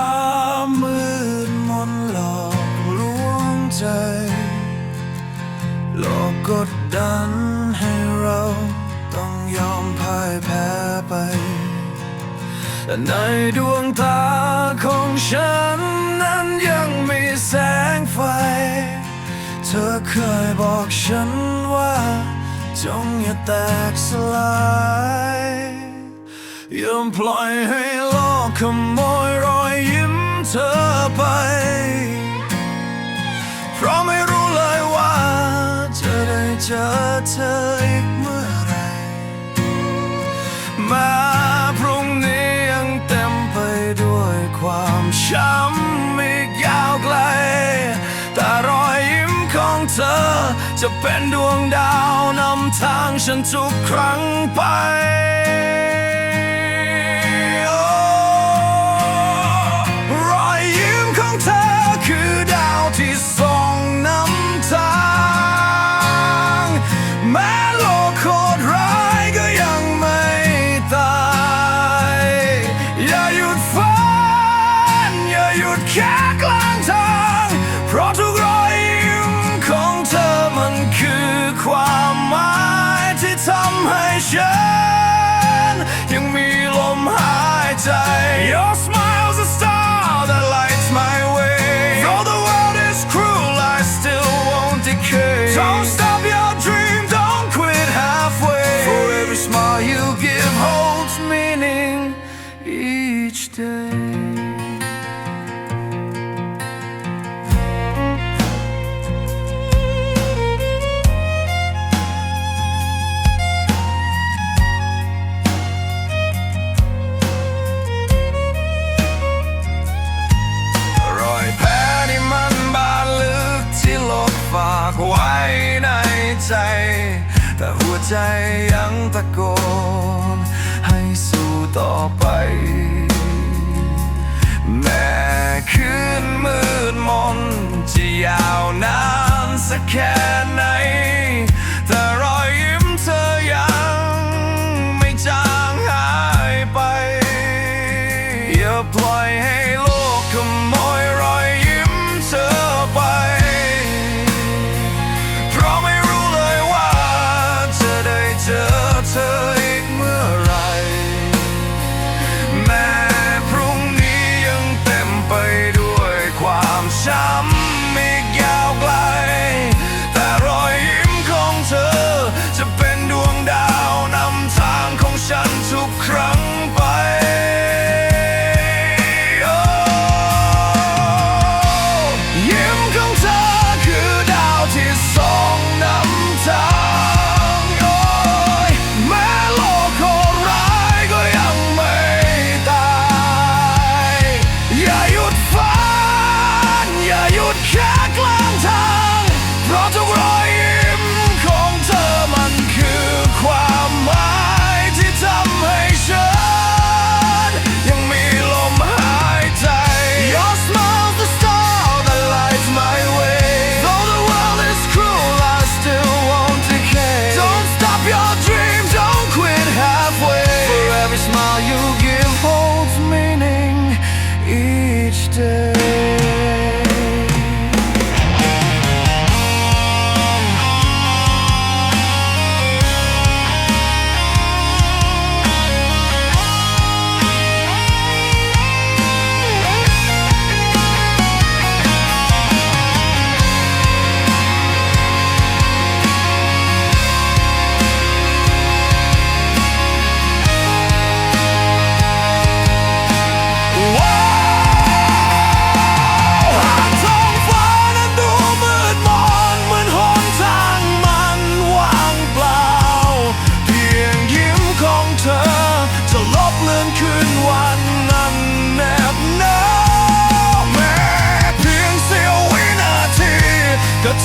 ามืดมนหลอกลวงใจ หลอกกดดันให้เราต้องยอมพ่ายแพ้ไป แต่ในดวงตาของฉันนั้นยังมีแสงไฟ เธอเคยบอกฉันว่า จงอย่าแตกสลายยอมปล่อยให้โลกขโม ออีกเมื่อไร มาพรุ่งนี้ยังเต็มไปด้วยความช้ำอีกยาวไกล แต่รอยยิ้มของเธอ จะเป็นดวงดาวนำทางฉันทุกครั้งไป each day. Tacon, hai su to bay. i Jaunan sa kenai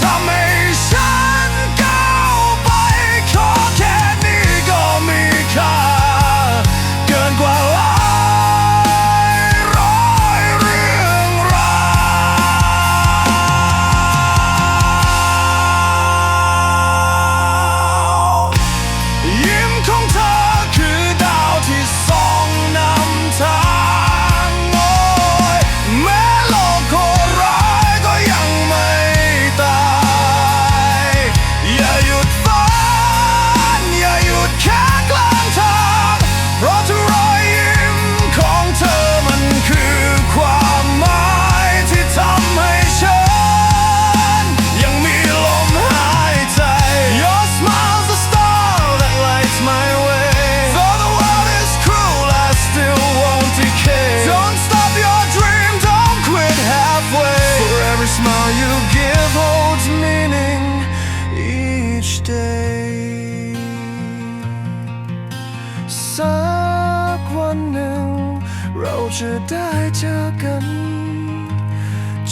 It's.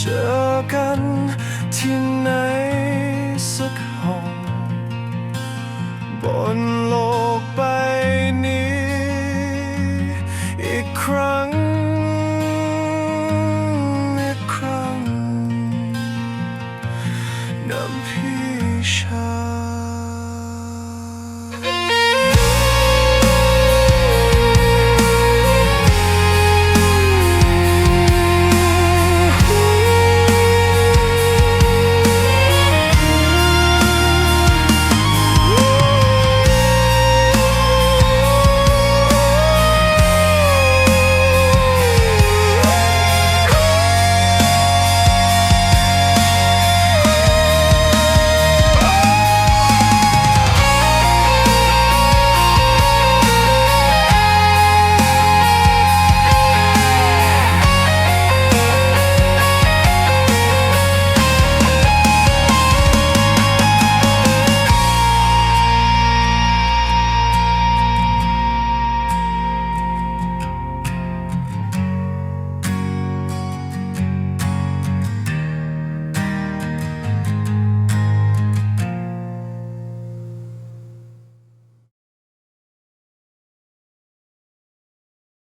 เจอกันที่ไหนสักห้อง บนโลก